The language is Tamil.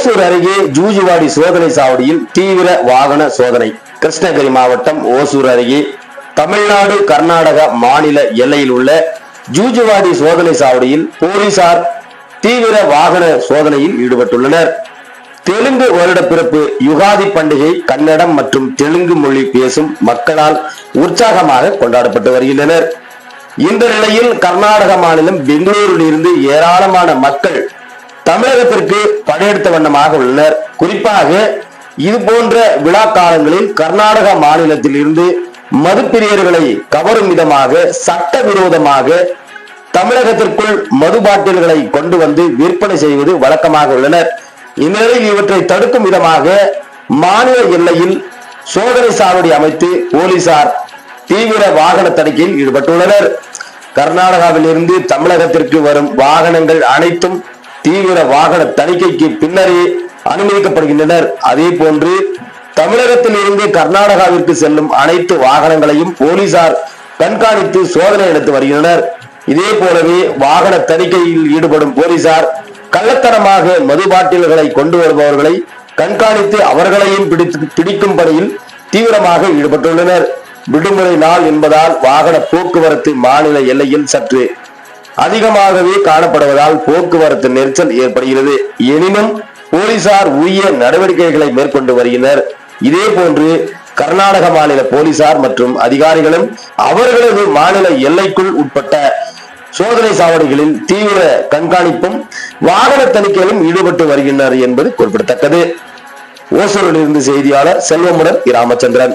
ஓசூர் அருகே ஜூஜிவாடி சோதனை சாவடியில் தீவிர வாகன சோதனை. கிருஷ்ணகிரி மாவட்டம் ஓசூர் அருகே தமிழ்நாடு கர்நாடக மாநில எல்லையில் உள்ள ஜூஜிவாடி சோதனை சாவடியில் போலீசார் தீவிர வாகன சோதனையில் ஈடுபட்டுள்ளனர். தெலுங்கு வருட பிறப்பு யுகாதி பண்டிகை கன்னடம் மற்றும் தெலுங்கு மொழி பேசும் மக்களால் உற்சாகமாக கொண்டாடப்பட்டு வருகின்றனர். இந்த நிலையில் கர்நாடக மாநிலம் பெங்களூரில் இருந்து ஏராளமான மக்கள் தமிழகத்திற்கு படையெடுத்த வண்ணமாக உள்ளனர். குறிப்பாக இது போன்ற விழா காலங்களில் கர்நாடக மாநிலத்தில் இருந்து மதுப்பிரியர்களை கவரும் விதமாக சட்டவிரோதமாக தமிழகத்திற்குள் மது பாட்டில்களை கொண்டு வந்து விற்பனை செய்வது வழக்கமாக உள்ளனர். இந்நிலையில் இவற்றை தடுக்கும் விதமாக மாநில எல்லையில் சோதனை சாவடி அமைத்து போலீசார் தீவிர வாகன தணிக்கையில் ஈடுபட்டுள்ளனர். கர்நாடகாவில் இருந்து தமிழகத்திற்கு வரும் வாகனங்கள் அனைத்தும் தீவிர வாகன தணிக்கைக்கு பின்னரே அனுமதிக்கப்படுகின்றனர். அதே போன்று தமிழகத்தில் இருந்து கர்நாடகாவிற்கு செல்லும் அனைத்து வாகனங்களையும் போலீசார் கண்காணித்து சோதனை நடத்தி வருகின்றனர். இதே போலவே வாகன தணிக்கையில் ஈடுபடும் போலீசார் கள்ளத்தனமாக மது பாட்டில்களை கொண்டு வருபவர்களை கண்காணித்து அவர்களையும் பிடித்து பிடிக்கும் பணியில் தீவிரமாக ஈடுபட்டுள்ளனர். விடுமுறை நாள் என்பதால் வாகன போக்குவரத்து மாநில எல்லையில் சற்று அதிகமாகவே காணப்படுவதால் போக்குவரத்து நெரிசல் ஏற்படுகிறது. எனினும் போலீசார் உரிய நடவடிக்கைகளை மேற்கொண்டு வருகின்றனர். இதே போன்று கர்நாடக மாநில போலீசார் மற்றும் அதிகாரிகளும் அவர்களது மாநில எல்லைக்குள் உட்பட்ட சோதனை சாவடிகளில் தீவிர கண்காணிப்பும் வாகன தணிக்கையிலும் ஈடுபட்டு வருகின்றனர் என்பது குறிப்பிடத்தக்கது. ஓசூரில் இருந்து செய்தியாளர் செல்வமுடன் ராமச்சந்திரன்